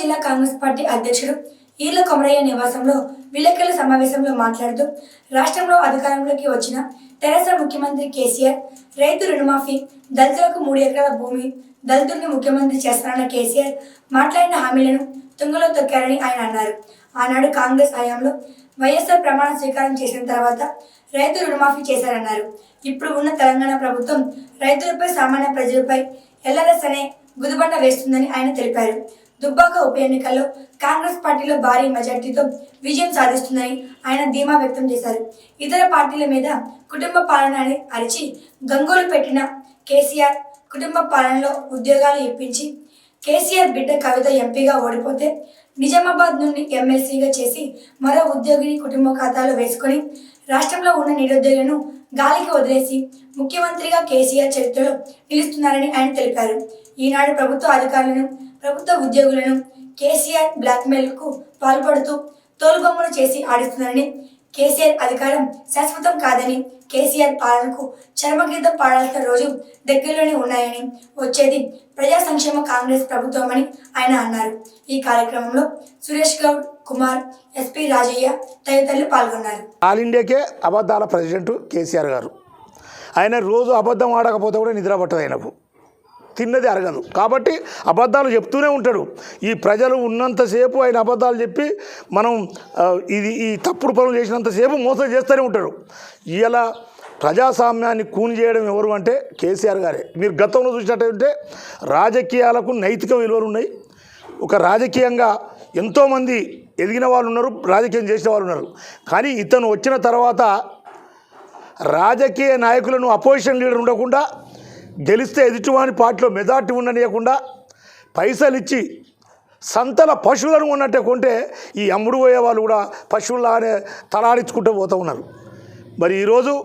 జిల్లా కాంగ్రెస్ పార్టీ అధ్యక్షుడు ఈర్ల కొమరయ్య నివాసంలో విలేకరుల సమావేశంలో మాట్లాడుతూ రాష్ట్రంలో అధికారంలోకి వచ్చిన తెరాస ముఖ్యమంత్రి కేసీఆర్ రైతు రుణమాఫీ దళితులకు మూడు ఎకరాల భూమి దళితుల్ని ముఖ్యమంత్రి చేస్తారన్న కేసీఆర్ మాట్లాడిన హామీలను తుంగలో తొక్కారని ఆయన అన్నారు. ఆనాడు కాంగ్రెస్ హయాంలో వైఎస్ఆర్ ప్రమాణ స్వీకారం చేసిన తర్వాత రైతు రుణమాఫీ చేశారన్నారు. ఇప్పుడు ఉన్న తెలంగాణ ప్రభుత్వం రైతులపై సామాన్య ప్రజలపై ఎల్ఆర్ఎస్ అనే గుదిబండ వేస్తుందని ఆయన తెలిపారు. దుబ్బాక ఉప ఎన్నికల్లో కాంగ్రెస్ పార్టీలో భారీ మెజార్టీతో విజయం సాధిస్తుందని ఆయన ధీమా వ్యక్తం చేశారు. ఇతర పార్టీల మీద కుటుంబ పాలన అని అరిచి గంగోలు పెట్టిన కేసీఆర్ కుటుంబ పాలనలో ఉద్యోగాలు ఇప్పించి కేసీఆర్ బిడ్డ కవిత ఎంపీగా ఓడిపోతే నిజామాబాద్ నుండి ఎమ్మెల్సీగా చేసి మరో ఉద్యోగిని కుటుంబ ఖాతాలో వేసుకొని రాష్ట్రంలో ఉన్న నిరుద్యోగులను గాలికి వదిలేసి ముఖ్యమంత్రిగా కేసీఆర్ చరిత్రలో నిలుస్తున్నారని ఆయన తెలిపారు. ఈనాడు ప్రభుత్వ అధికారులను ప్రభుత్వ ఉద్యోగులను కేసీఆర్ బ్లాక్మెయిల్కు పాల్పడుతూ తోలుబొమ్మలు చేసి ఆడిస్తున్నారని కేసీఆర్ అధికారం శాశ్వతం కాదని కేసీఆర్ పాలనకు చర్మగీతం పాడాల్సిన రోజు దగ్గరలోనే ఉన్నాయని వచ్చేది ప్రజా సంక్షేమ కాంగ్రెస్ ప్రభుత్వమని ఆయన అన్నారు. ఈ కార్యక్రమంలో సురేష్ గౌడ్ కుమార్ ఎస్పీ రాజయ్య తదితరులు పాల్గొన్నారు. ఆల్ ఇండియాకే అబద్ధాల ప్రెసిడెంట్ కేసీఆర్ గారు. ఆయన రోజు అబద్ధం ఆడకపోతే కూడా నిద్ర పట్టదు ఆయనకు. తిన్నది అరగదు. కాబట్టి అబద్ధాలు చెప్తూనే ఉంటాడు. ఈ ప్రజలు ఉన్నంతసేపు ఆయన అబద్ధాలు చెప్పి మనం ఇది ఈ తప్పుడు పనులు చేసినంతసేపు మోసం చేస్తూనే ఉంటాడు. ఇలా ప్రజాస్వామ్యాన్ని కూని చేయడం ఎవరు అంటే కేసీఆర్ గారే. మీరు గతంలో చూసినట్టయితే రాజకీయాలకు నైతిక విలువలు ఉన్నాయి. ఒక రాజకీయంగా ఎంతోమంది ఎదిగిన వాళ్ళు ఉన్నారు రాజకీయం చేసిన వాళ్ళు ఉన్నారు. కానీ ఇతను వచ్చిన తర్వాత రాజకీయ నాయకులను అపోజిషన్ లీడర్ ఉండకుండా గెలిస్తే ఎదుటివాని పార్టీలో మెజార్టీ ఉండనీయకుండా పైసలు ఇచ్చి సంతల పశువులను ఉన్నట్టే కొంటే ఈ అమ్ముడు పోయే వాళ్ళు కూడా పశువులానే తలాడించుకుంటూ పోతూ ఉన్నారు. మరి ఈరోజు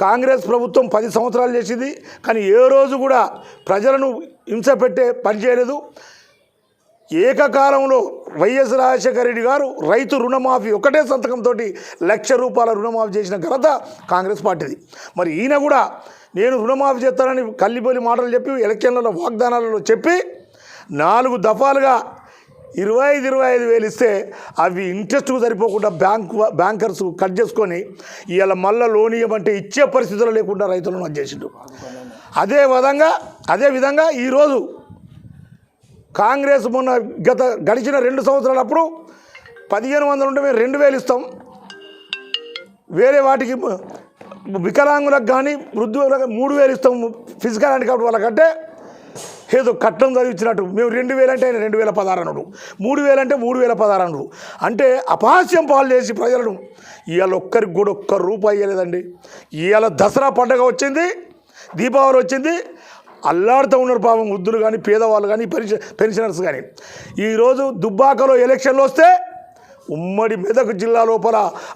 కాంగ్రెస్ ప్రభుత్వం పది సంవత్సరాలు చేసింది కానీ ఏ రోజు కూడా ప్రజలను హింస పెట్టే పని చేయలేదు. ఏకకాలంలో వైఎస్ రాజశేఖర రెడ్డి గారు రైతు రుణమాఫీ ఒకటే సంతకంతో లక్ష రూపాయల రుణమాఫీ చేసిన ఘనత కాంగ్రెస్ పార్టీది. మరి ఈయన కూడా నేను రుణమాఫీ చేస్తానని కల్లిపోలి మాటలు చెప్పి ఎలక్షన్లలో వాగ్దానాలలో చెప్పి నాలుగు దఫాలుగా ఇరవై ఐదు ఇరవై ఐదు వేలు ఇస్తే అవి ఇంట్రెస్ట్కు సరిపోకుండా బ్యాంక్ బ్యాంకర్స్ కట్ చేసుకొని ఇవాళ మళ్ళీ లోన్ ఇవ్వమంటే ఇచ్చే పరిస్థితులు లేకుండా రైతులను అది చేసిండు అదే విధంగా అదే విధంగా ఈరోజు కాంగ్రెస్ మొన్న గత గడిచిన రెండు సంవత్సరాలప్పుడు పదిహేను వందలు ఉంటే మేము రెండు వేలు ఇస్తాం. వేరే వాటికి వికలాంగులకు కానీ వృద్ధులకు మూడు వేలు ఇస్తాం ఫిజికల్ హ్యాండిక్యాప్ వాళ్ళకంటే. ఏదో కట్టం చదివించినట్టు. మేము రెండు వేలు అంటే ఆయన రెండు వేల పదహారు అన్నాడు మూడు వేలు అంటే మూడు వేల పదహారు అన్నాడు అంటే అపహాస్యం పాలు చేసి ప్రజలను. ఇవాళ ఒక్కరికి కూడా ఒక్క రూపాయి ఇవ్వలేదండి. ఇవాళ దసరా పండగ వచ్చింది దీపావళి వచ్చింది అల్లాడుతూ ఉన్నారు పాపం వృద్ధులు కానీ పేదవాళ్ళు కానీ పెన్షన్ పెన్షనర్స్ కానీ. ఈరోజు దుబ్బాకలో ఎలక్షన్లు వస్తే ఉమ్మడి మెదక్ జిల్లా లోపల